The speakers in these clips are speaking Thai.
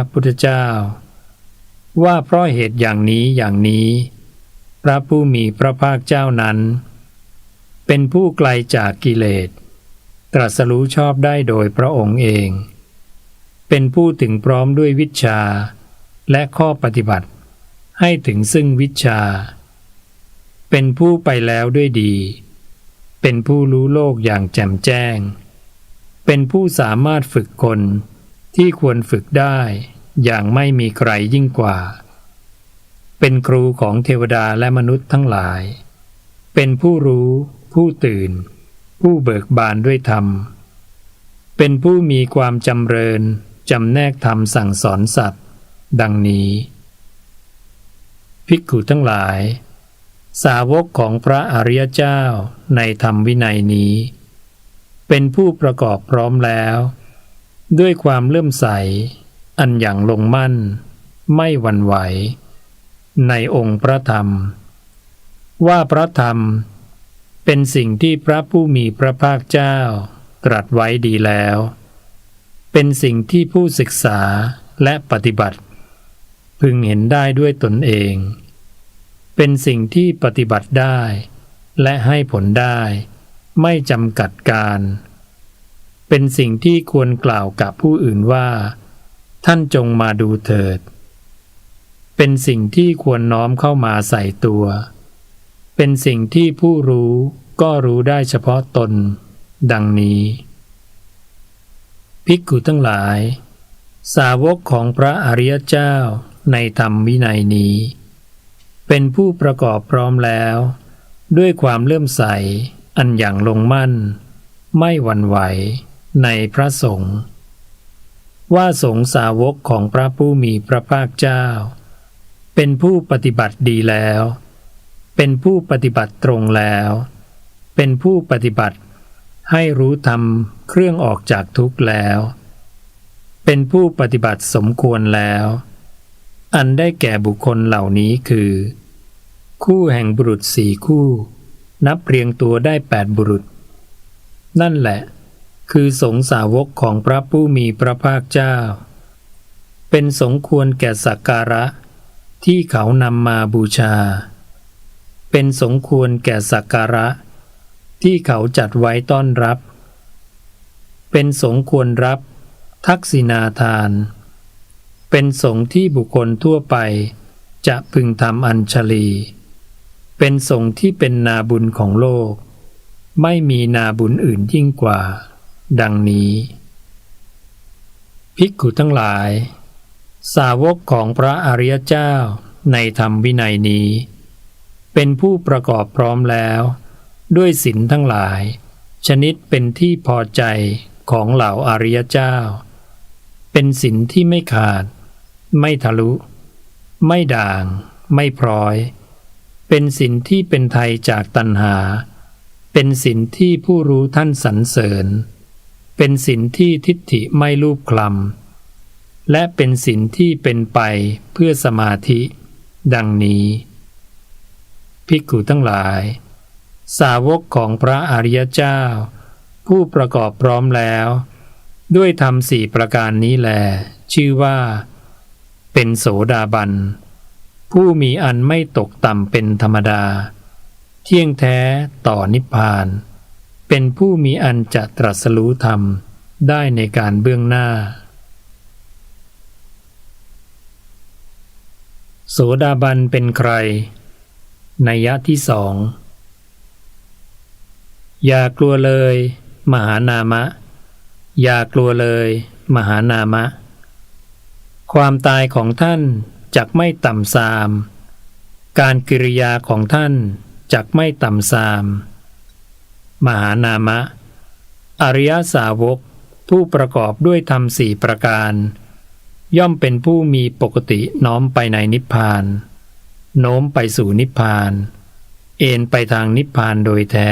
พระพุทธเจ้า ว่าเพราะเหตุอย่างนี้อย่างนี้ พระผู้มีพระภาคเจ้านั้น เป็นผู้ไกลจากกิเลส ตรัสรู้ชอบได้โดยพระองค์เอง เป็นผู้ถึงพร้อมด้วยวิชา และข้อปฏิบัติ ให้ถึงซึ่งวิชา เป็นผู้ไปแล้วด้วยดี เป็นผู้รู้โลกอย่างแจ่มแจ้ง เป็นผู้สามารถฝึกคน ที่ควรฝึกได้อย่างไม่มีใครยิ่งกว่า เป็นครูของเทวดาและมนุษย์ทั้งหลาย เป็นผู้รู้ ผู้ตื่น ผู้เบิกบานด้วยธรรม เป็นผู้มีความจำเริญจำแนกธรรมสั่งสอนสัตว์ ดังนี้ภิกขุทั้งหลาย สาวกของพระอริยเจ้าในธรรมวินัยนี้ เป็นผู้ประกอบพร้อมแล้ว ด้วยความเลื่อมใส อันอย่างลงมั่น ไม่หวั่นไหว ในองค์พระธรรม ว่าพระธรรมเป็นสิ่งที่พระผู้มีพระภาคเจ้าตรัสไว้ดีแล้ว เป็นสิ่งที่ผู้ศึกษาและปฏิบัติ พึงเห็นได้ด้วยตนเอง เป็นสิ่งที่ปฏิบัติได้ และให้ผลได้ ไม่จำกัดการ เป็นสิ่งที่ควรกล่าวกับผู้อื่นว่า ท่านจงมาดูเถิด เป็นสิ่งที่ควรน้อมเข้ามาใส่ตัว เป็นสิ่งที่ผู้รู้ก็รู้ได้เฉพาะตน ดังนี้ภิกขุทั้งหลาย สาวกของพระอริยเจ้าในธรรมวินัยนี้ เป็นผู้ประกอบพร้อมแล้ว ด้วยความเลื่อมใสอันอย่างลงมั่น ไม่หวั่นไหว ในพระสงฆ์ว่าสงฆ์สาวกของพระผู้มีพระภาคเจ้า เป็นผู้ปฏิบัติดีแล้ว เป็นผู้ปฏิบัติตรงแล้ว เป็นผู้ปฏิบัติให้รู้ธรรมเครื่องออกจากทุกข์แล้ว เป็นผู้ปฏิบัติสมควรแล้ว อันได้แก่บุคคลเหล่านี้คือ คู่แห่งบุรุษสี่คู่ นับเรียงตัวได้แปดบุรุษ นั่นแหละ คือสงสาวกของพระผู้มีพระภาคเจ้า เป็นสงควรแก่สักการะ ที่เขานำมาบูชา เป็นสงควรแก่สักการะ ที่เขาจัดไว้ต้อนรับ เป็นสงควรรับ ทักษิณาทาน เป็นสงที่บุคคลทั่วไป จะพึงทำอัญชลี เป็นสงที่เป็นนาบุญของโลกไม่มีนาบุญอื่นยิ่งกว่า ดังนี้ภิกขุทั้งหลาย สาวกของพระอริยเจ้าในธรรมวินัยนี้ เป็นผู้ประกอบพร้อมแล้ว ด้วยศีลทั้งหลาย ชนิดเป็นที่พอใจของเหล่าอาริยเจ้า เป็นศีลที่ไม่ขาด ไม่ทะลุ ไม่ด่าง ไม่พร้อย เป็นศีลที่เป็นไทยจากตัณหา เป็นศีลที่ผู้รู้ท่านสรรเสริญ เป็นศีลที่ทิฏฐิไม่รูปคลำและเป็นศีลที่เป็นไปเพื่อสมาธิ ดังนี้ ภิกขุทั้งหลาย สาวกของพระอริยเจ้า ผู้ประกอบพร้อมแล้ว ด้วยธรรมสี่ประการนี้แล ชื่อว่า เป็นโสดาบัน ผู้มีอันไม่ตกต่ำเป็นธรรมดา เที่ยงแท้ต่อนิพพาน เป็นผู้มีอันจะตรัสรู้ธรรมได้ในการเบื้องหน้า โสดาบันเป็นใครนัยยะที่สอง อย่ากลัวเลย มหานามะ อย่ากลัวเลย มหานามะ ความตายของท่านจักไม่ต่ำซาม การกิริยาของท่านจักไม่ต่ำซาม มหานามะ อริยสาวกผู้ประกอบด้วยธรรมสี่ประการ ย่อมเป็นผู้มีปกติน้อมไปในนิพพาน โน้มไปสู่นิพพาน เอ็นไปทางนิพพานโดยแท้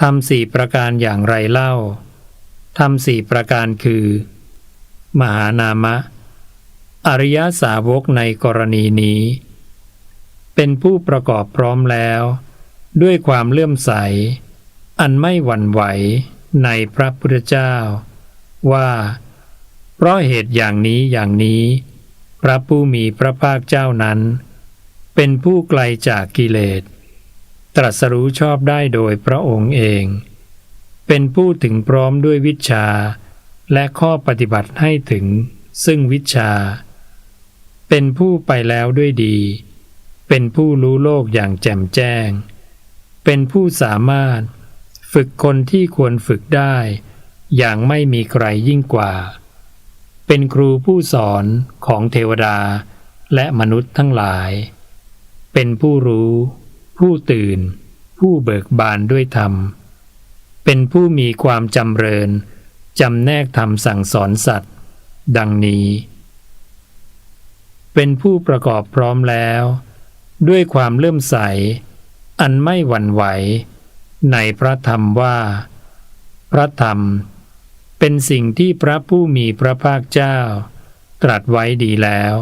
ทำสี่ประการอย่างไรเล่าทำสี่ประการคือ มหานามะ อริยสาวกในกรณีนี้ เป็นผู้ประกอบพร้อมแล้ว ด้วยความเลื่อมใส อันไม่หวั่นไหวในพระพุทธเจ้า ว่า เพราะเหตุอย่างนี้อย่างนี้ พระผู้มีพระภาคเจ้านั้น เป็นผู้ไกลจากกิเลส ตรัสรู้ชอบได้โดยพระองค์เอง เป็นผู้ถึงพร้อมด้วยวิชา และข้อปฏิบัติให้ถึงซึ่งวิชา เป็นผู้ไปแล้วด้วยดี เป็นผู้รู้โลกอย่างแจ่มแจ้ง เป็นผู้สามารถ ฝึกคนที่ควรฝึกได้ อย่างไม่มีใครยิ่งกว่า เป็นครูผู้สอนของเทวดาและมนุษย์ทั้งหลาย เป็นผู้รู้ ผู้ตื่น ผู้เบิกบานด้วยธรรม เป็นผู้มีความจำเริญจำแนกธรรมสั่งสอนสัตว์ ดังนี้ เป็นผู้ประกอบพร้อมแล้ว ด้วยความเลื่อมใส อันไม่หวั่นไหว ในพระธรรมว่า พระธรรม เป็นสิ่งที่พระผู้มีพระภาคเจ้า ตรัสไว้ดีแล้ว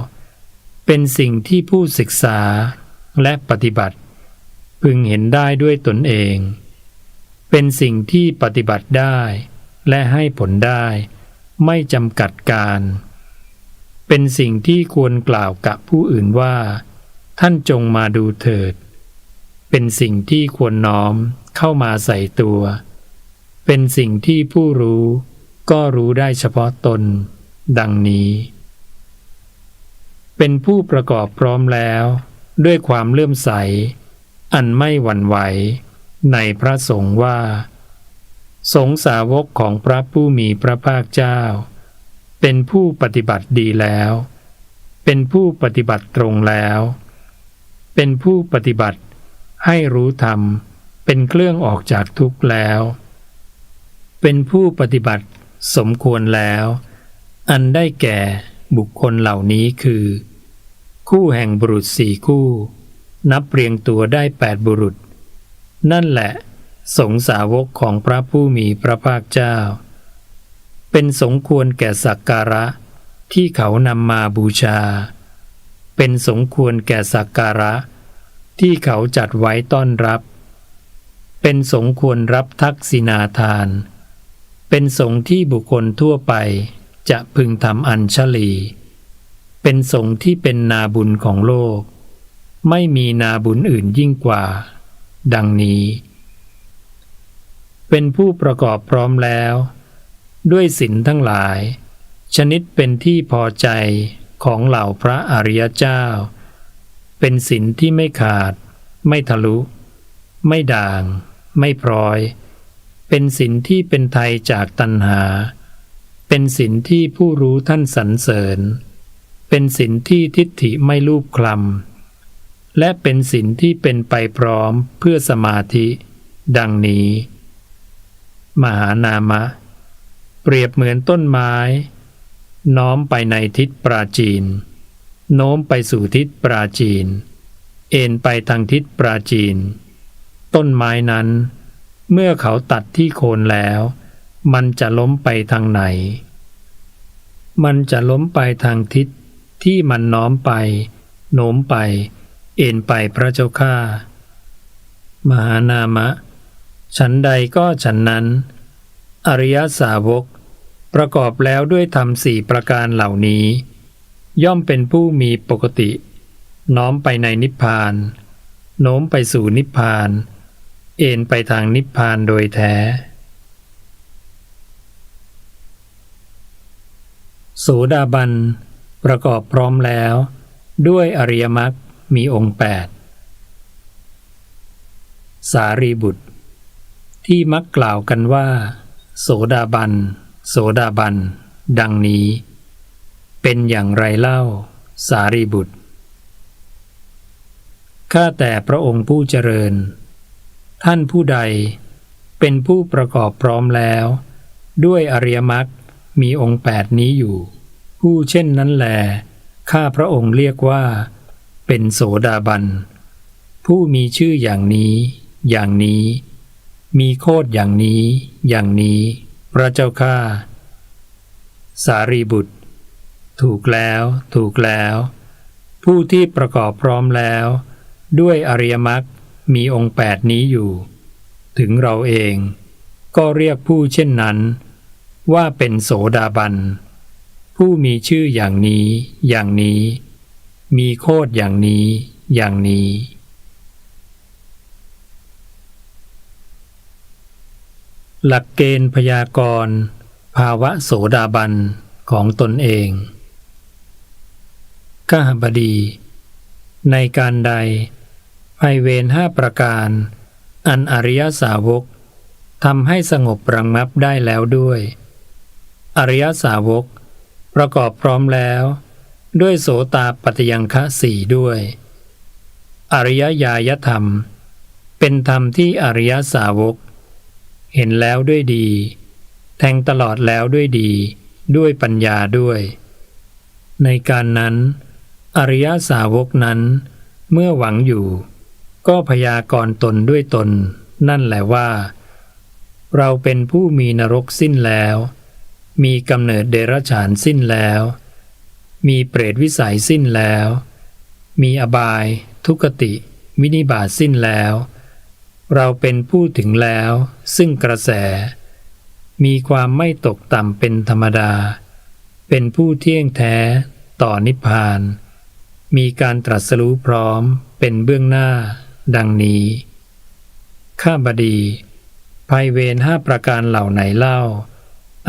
เป็นสิ่งที่ผู้ศึกษาและปฏิบัติ พึงเห็นได้ด้วยตนเอง เป็นสิ่งที่ปฏิบัติได้ และให้ผลได้ ไม่จำกัดการ เป็นสิ่งที่ควรกล่าวกับผู้อื่นว่า ท่านจงมาดูเถิด เป็นสิ่งที่ควรน้อมเข้ามาใส่ตัว เป็นสิ่งที่ผู้รู้ก็รู้ได้เฉพาะตน ดังนี้ เป็นผู้ประกอบพร้อมแล้ว ด้วยความเลื่อมใส อันไม่หวั่นไหว ในพระสงฆ์ว่า สงสาวกของพระผู้มีพระภาคเจ้า เป็นผู้ปฏิบัติดีแล้ว เป็นผู้ปฏิบัติตรงแล้ว เป็นผู้ปฏิบัติ ให้รู้ธรรม เป็นเครื่องออกจากทุกข์แล้ว เป็นผู้ปฏิบัติสมควรแล้ว อันได้แก่บุคคลเหล่านี้คือ คู่แห่งบุรุษสี่คู่ นับเรียงตัวได้แปดบุรุษ นั่นแหละ สงสาวกของพระผู้มีพระภาคเจ้า เป็นสมควรแก่สักการะที่เขานำมาบูชา เป็นสมควรแก่สักการะ ที่เขาจัดไว้ต้อนรับ เป็นสมควรรับทักษิณาทาน เป็นสงที่บุคคลทั่วไปจะพึงทำอัญชลี เป็นสงที่เป็นนาบุญของโลก ไม่มีนาบุญอื่นยิ่งกว่า ดังนี้ เป็นผู้ประกอบพร้อมแล้ว ด้วยศีลทั้งหลาย ชนิดเป็นที่พอใจของเหล่าพระอริยเจ้า เป็นศีลที่ไม่ขาด ไม่ทะลุ ไม่ด่าง ไม่พร้อย เป็นศีลที่เป็นไทยจากตัณหา เป็นศีลที่ผู้รู้ท่านสรรเสริญ เป็นศีลที่ทิฏฐิไม่ลูบคลำและเป็นศีลที่เป็นไปพร้อมเพื่อสมาธิ ดังนี้ มหานามะ เปรียบเหมือนต้นไม้ น้อมไปในทิศปราจีน โน้มไปสู่ทิศปราจีน เอ็นไปทางทิศปราจีน ต้นไม้นั้น เมื่อเขาตัดที่โคนแล้ว มันจะล้มไปทางไหน มันจะล้มไปทางทิศที่มันน้อมไป โน้มไป เอ็นไปพระเจ้าข้ามหานามะ ฉันใดก็ฉันนั้น อริยสาวก ประกอบแล้วด้วยธรรมสี่ประการเหล่านี้ ย่อมเป็นผู้มีปกติ น้อมไปในนิพพาน โน้มไปสู่นิพพาน เอ็นไปทางนิพพานโดยแท้โสดาบัน ประกอบพร้อมแล้ว ด้วยอริยมรรคมีองค์แปดสารีบุตร ที่มักกล่าวกันว่า โสดาบัน โสดาบัน ดังนี้ เป็นอย่างไรเล่า สารีบุตร ข้าแต่พระองค์ผู้เจริญ ท่านผู้ใดเป็นผู้ประกอบพร้อมแล้ว ด้วยอริยมรรคมีองค์แปดนี้อยู่ ผู้เช่นนั้นแล ข้าพระองค์เรียกว่า เป็นโสดาบัน ผู้มีชื่ออย่างนี้ อย่างนี้ มีโคดอย่างนี้ อย่างนี้ พระเจ้าข้า สารีบุตร ถูกแล้ว ถูกแล้ว ผู้ที่ประกอบพร้อมแล้ว ด้วยอริยมรรคมีองค์แปดนี้อยู่ ถึงเราเอง ก็เรียกผู้เช่นนั้น ว่าเป็นโสดาบัน ผู้มีชื่ออย่างนี้ อย่างนี้ มีโคดอย่างนี้ อย่างนี้หลักเกณฑ์พยากรณ์ภาวะโสดาบันของตนเอง ข้าบดี ในการใดภัยเวรห้าประการ อันอริยสาวกทำให้สงบระงงับได้แล้วด้วย อริยสาวก ประกอบพร้อมแล้ว ด้วยโสตาปัตยังคะสี่ด้วย อริยญาณธรรม เป็นธรรมที่อริยสาวก เห็นแล้วด้วยดี แทงตลอดแล้วด้วยดี ด้วยปัญญาด้วย ในการนั้น อริยสาวกนั้น เมื่อหวังอยู่ ก็พยากรณ์ตนด้วยตน นั่นแหละว่า เราเป็นผู้มีนรกสิ้นแล้ว มีกำเนิดเดรัจฉานสิ้นแล้ว มีเปรตวิสัยสิ้นแล้ว มีอบาย ทุกติวินิบาตสิ้นแล้ว เราเป็นผู้ถึงแล้ว ซึ่งกระแส มีความไม่ตกต่ำเป็นธรรมดา เป็นผู้เที่ยงแท้ ต่อนิพพาน มีการตรัสรู้พร้อมเป็นเบื้องหน้า ดังนี้ ข้าบดีภัยเวรห้าประการเหล่าไหนเล่า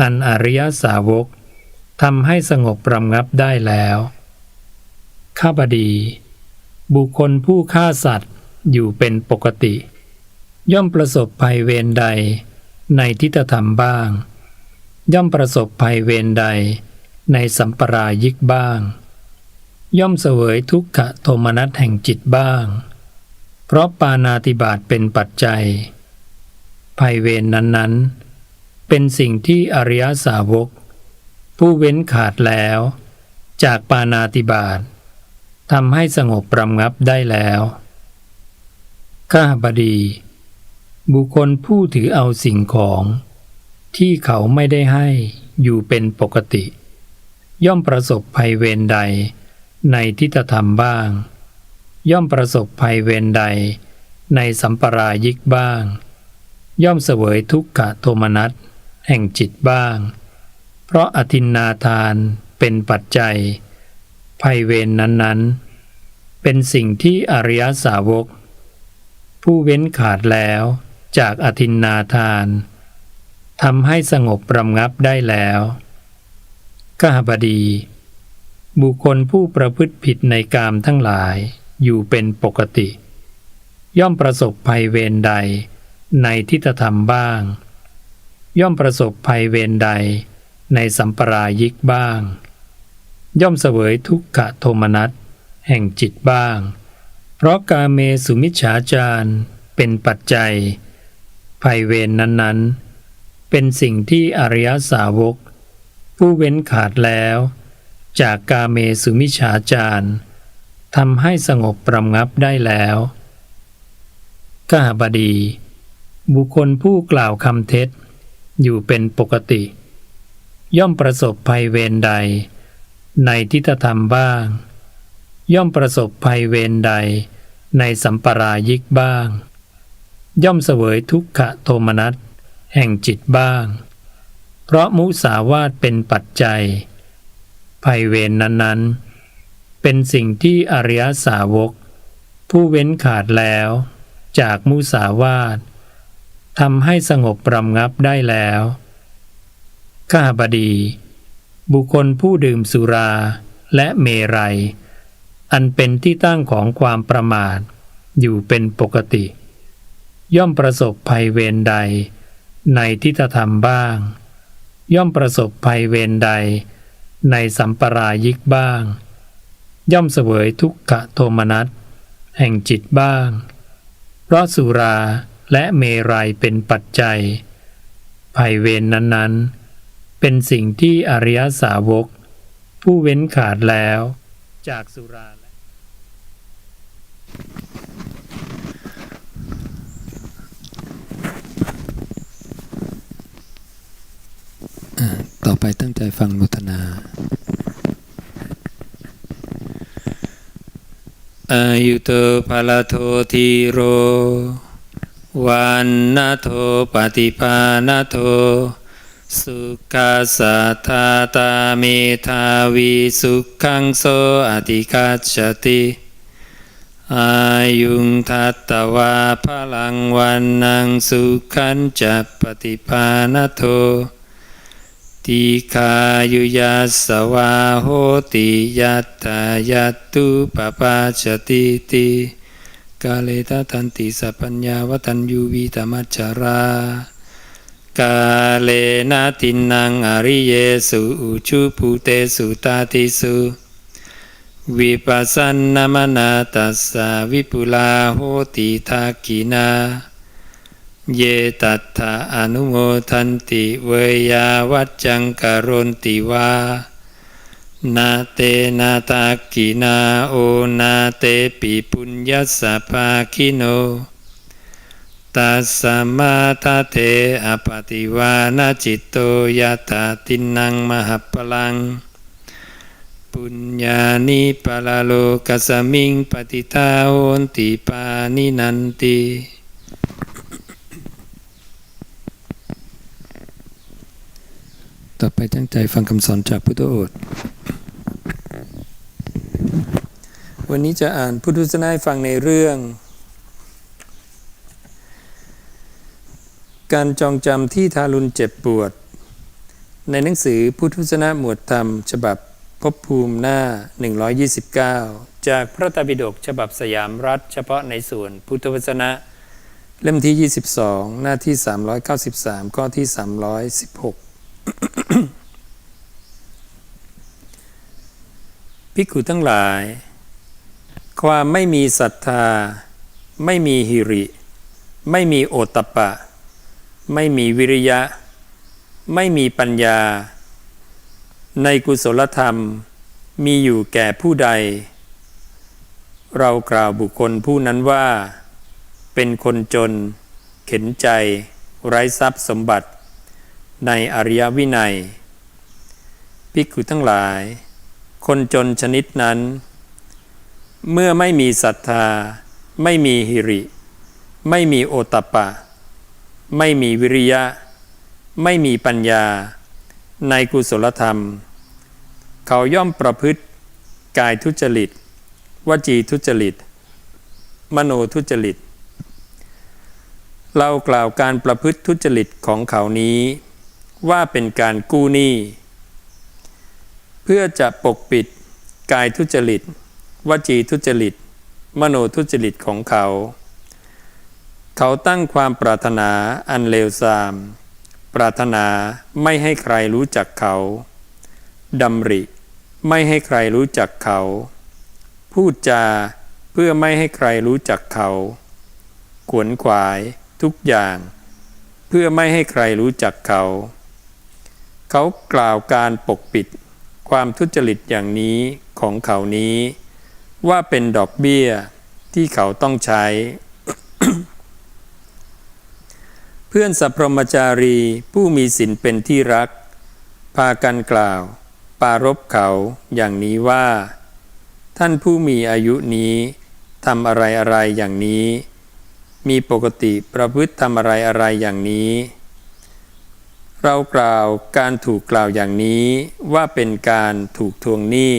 อันอริยสาวกทำให้สงบประงับได้แล้ว ข้าบดี บุคคลผู้ฆ่าสัตว์อยู่เป็นปกติ ย่อมประสบภัยเวรใดในทิฏฐธรรมบ้าง ย่อมประสบภัยเวรใดในสัมปรายิกบ้าง ย่อมเสวยทุกขโทมนัสแห่งจิตบ้าง เพราะปานาติบาตเป็นปัจจัย ภัยเวรนนั้นๆ เป็นสิ่งที่อริยสาวก ผู้เว้นขาดแล้ว จากปานาติบาตทำให้สงบประงับได้แล้วข้าบดี บุคคลผู้ถือเอาสิ่งของ ที่เขาไม่ได้ให้อยู่เป็นปกติ ย่อมประสบภัยเวรใด ในทิฏฐธรรมบ้าง ย่อมประสบภัยเวรใด ในสัมปรายิกบ้าง ย่อมเสวยทุกขโทมนัสแห่งจิตบ้าง เพราะอธินนาทานเป็นปัจจัย ภัยเวรนนั้นๆ เป็นสิ่งที่อริยสาวก ผู้เว้นขาดแล้วจากอธินนาทานทำให้สงบประงับได้แล้ว กหบดี บุคคลผู้ประพฤติผิดในกามทั้งหลายอยู่เป็นปกติ ย่อมประสบภัยเวรใดในทิฏฐธรรมบ้าง ย่อมประสบภัยเวรใดในสัมปรายิกบ้าง ย่อมเสวยทุกขโทมนัสแห่งจิตบ้าง เพราะกาเมสุมิจฉาจารเป็นปัจจัย ภัยเวรนนั้นๆ เป็นสิ่งที่อริยสาวก ผู้เว้นขาดแล้ว จากกาเมสุมิฉาจารทำให้สงบประงับได้แล้วกหบดี บุคคลผู้กล่าวคำเท็จ อยู่เป็นปกติ ย่อมประสบภัยเวรใด ในทิฏฐธรรมบ้าง ย่อมประสบภัยเวรใด ในสัมปรายิกบ้าง ย่อมเสวยทุกขโทมนัสแห่งจิตบ้าง เพราะมุสาวาทเป็นปัจจัย ภัยเวรนนั้นๆ เป็นสิ่งที่อริยสาวก ผู้เว้นขาดแล้ว จากมุสาวาททำให้สงบประงับได้แล้วข้าบดี บุคคลผู้ดื่มสุราและเมรัย อันเป็นที่ตั้งของความประมาท อยู่เป็นปกติ ย่อมประสบภัยเวรใด ในทิฏฐธรรมบ้าง ย่อมประสบภัยเวรใด ในสัมปรายิกบ้าง ย่อมเสวยทุกขโทมนัสแห่งจิตบ้าง เพราะสุราและเมรัยเป็นปัจจัย ภัยเวรนนั้นๆ เป็นสิ่งที่อริยสาวก ผู้เว้นขาดแล้ว จากสุราและ ต่อไปตั้งใจฟังนุทนาอายุโตภาลโททีโร วันนาโทปฏิปานาโท สุขาสาธาตาเมทาวีสุขังโสอธิคัจฉติอายุงทัตตวาพลังวันนังสุขันจะปฏิภาณโท ติคายุยัสสวาโหติยัตตายัตตุปปาชติติกาเลตทันติสัพพัญญาวัตัญยูวิตมัจจารากาเลนะตินังอริเยสุอุชุภูเตสุตาติสุวิปัสสนามนาตัสสะวิปุลาโหติทักกินา เยตัตถาอนุโมทันติเวยาวัจจังกรณติวานาเตนาตากินาโอนาเตปิปุญญสสะภาคิโนตัสสมาทาเทอปติวานาจิตโตยะตาตินังมหปลัง ปุญญานิปะลโลกัสสมิงปฏิทาโหนติปานินันติ ต่อไปตั้งใจฟังคำสอนจากพุทธโอษฐ์วันนี้จะอ่านพุทธวจนะให้ฟังในเรื่อง การจองจำที่ทารุณเจ็บปวด ในหนังสือพุทธวจนะหมวดธรรม ฉบับภพภูมิหน้า 129 จากพระตรปิฎกฉบับสยามรัฐ เฉพาะในส่วนพุทธวจนะ เล่มที่ 22 หน้าที่ 393 ข้อที่ 316 ภิกขุทั้งหลาย ความไม่มีศรัทธา ไม่มีหิริ ไม่มีโอตปปะ ไม่มีวิริยะ ไม่มีปัญญา ในกุศลธรรมมีอยู่แก่ผู้ใด เรากล่าวบุคคลผู้นั้นว่า เป็นคนจน เข็นใจ ไร้ทรัพย์สมบัติ ในอริยวินัย ภิกขุทั้งหลาย คนจนชนิดนั้น เมื่อไม่มีศรัทธา ไม่มีหิริ ไม่มีโอตปปะ ไม่มีวิริยะ ไม่มีปัญญา ในกุศลธรรม เขาย่อมประพฤติกายทุจริต วจีทุจริต มโนทุจริต เรากล่าวการประพฤติทุจริตของเขานี้ ว่าเป็นการกู้หนี้ เพื่อจะปกปิดกายทุจริต วจีทุจริต มโนทุจริตของเขา เขาตั้งความปรารถนาอันเลวทราม ปรารถนาไม่ให้ใครรู้จักเขาดำริไม่ให้ใครรู้จักเขา พูดจาเพื่อไม่ให้ใครรู้จักเขา ขวนขวายทุกอย่าง เพื่อไม่ให้ใครรู้จักเขา เขากล่าวการปกปิดความทุจริตอย่างนี้ของเขานี้ ว่าเป็นดอกเบี้ยที่เขาต้องใช้ เพื่อนสัพพรมจารีผู้มีศีลเป็นที่รัก พากันกล่าว ปารบเขาอย่างนี้ว่า ท่านผู้มีอายุนี้ทำอะไรอะไรอย่างนี้ มีปกติประพฤติทำอะไรอะไรอย่างนี้ เรากล่าวการถูกกล่าวอย่างนี้ว่าเป็นการถูกทวงหนี้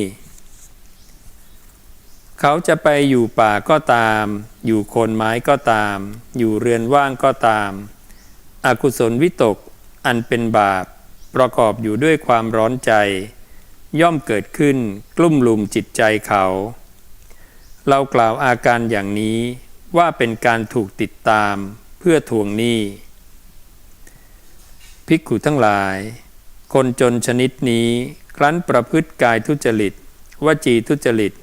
เขาจะไปอยู่ป่าก็ตาม อยู่โคนไม้ก็ตาม อยู่เรือนว่างก็ตาม อกุศลวิตกอันเป็นบาปประกอบอยู่ด้วยความร้อนใจ ย่อมเกิดขึ้นกลุ่มลุมจิตใจเขา เรากล่าวอาการอย่างนี้ว่าเป็นการถูกติดตามเพื่อทวงหนี้ ภิกขุทั้งหลาย คนจนชนิดนี้ครั้นประพฤติกายทุจริตวจีทุจริต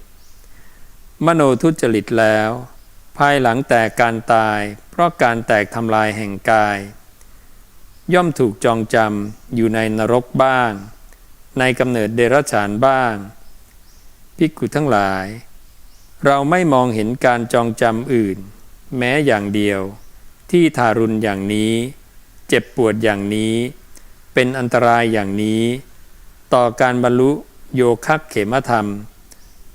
มโนทุจริตแล้ว ภายหลังแต่การตาย เพราะการแตกทำลายแห่งกาย ย่อมถูกจองจำอยู่ในนรกบ้าง ในกำเนิดเดรัจฉานบ้างภิกขุทั้งหลาย เราไม่มองเห็นการจองจำอื่น แม้อย่างเดียว ที่ทารุณอย่างนี้ เจ็บปวดอย่างนี้ เป็นอันตรายอย่างนี้ ต่อการบรรลุโยคะเขมธรรม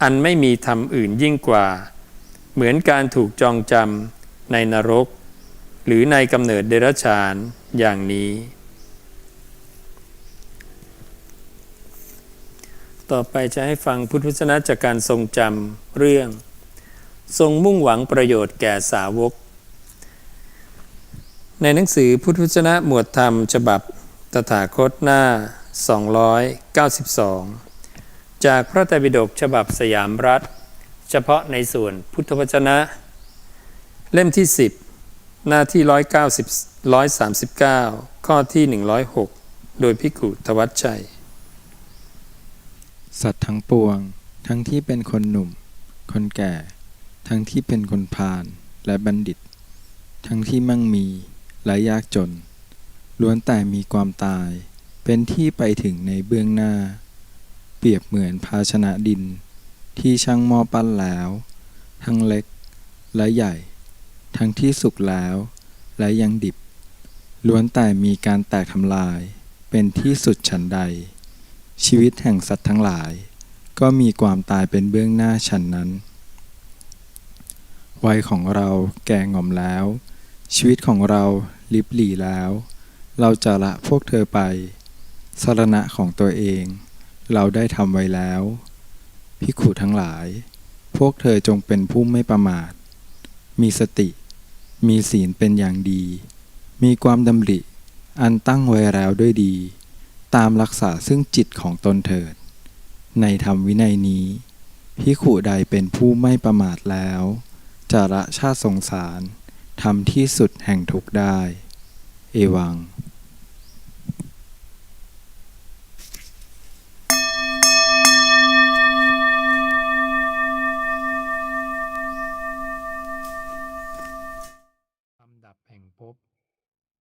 อันไม่มีธรรมอื่นยิ่งกว่า เหมือนการถูกจองจำในนรก หรือในกำเนิดเดรัจฉานอย่างนี้ ต่อไปจะให้ฟังพุทธวจนะจากการทรงจำเรื่อง ทรงมุ่งหวังประโยชน์แก่สาวก ในหนังสือพุทธวจนะหมวดธรรมฉบับตถาคตหน้า 292 จากพระไตรปิฎกฉบับสยามรัฐ เฉพาะในส่วนพุทธวจนะ เล่มที่ 10 หน้าที่ 190 139 ข้อที่ 106 โดยพิกุทวัชชัย สัตว์ทั้งปวง ทั้งที่เป็นคนหนุ่ม คนแก่ ทั้งที่เป็นคนพาลและบัณฑิต ทั้งที่มั่งมี และยากจน ล้วนแต่มีความตาย เป็นที่ไปถึงในเบื้องหน้า เปรียบเหมือนภาชนะดิน ที่ช่างหม้อปั้นแล้ว ทั้งเล็กและใหญ่ ทั้งที่สุกแล้ว และยังดิบ ล้วนแต่มีการแตกทำลาย เป็นที่สุดฉันใด ชีวิตแห่งสัตว์ทั้งหลาย ก็มีความตายเป็นเบื้องหน้าฉันนั้นวัยของเราแก่ง่อมแล้ว ชีวิตของเราลิบหลี่แล้ว เราจะละพวกเธอไป สรณะของตัวเอง เราได้ทำไว้แล้วพิขุทั้งหลาย พวกเธอจงเป็นผู้ไม่ประมาท มีสติ มีศีลเป็นอย่างดี มีความดำริ อันตั้งไว้แล้วด้วยดี ตามรักษาซึ่งจิตของตนเถิด ในธรรมวินัยนี้พิขุใดเป็นผู้ไม่ประมาทแล้ว จะละชาติสงสาร ทำที่สุดแห่งทุกข์ได้ เอวัง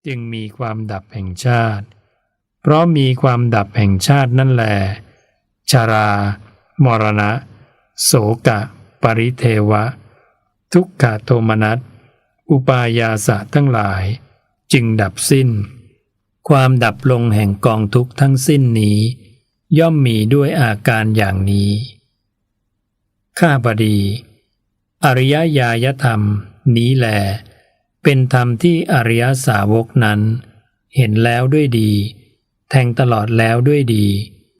จึงมีความดับแห่งชาติ เพราะมีความดับแห่งชาตินั่นแหลชารา มรณะ โสกะ ปริเทวะ ทุกขโทมนัส อุปายาสะทั้งหลาย จึงดับสิ้น ความดับลงแห่งกองทุกข์ทั้งสิ้นนี้ ย่อมมีด้วยอาการอย่างนี้ข้าบดี อริยญาณธรรมนี้แลเป็นธรรมที่อริยสาวกนั้น เห็นแล้วด้วยดี แทงตลอดแล้วด้วยดี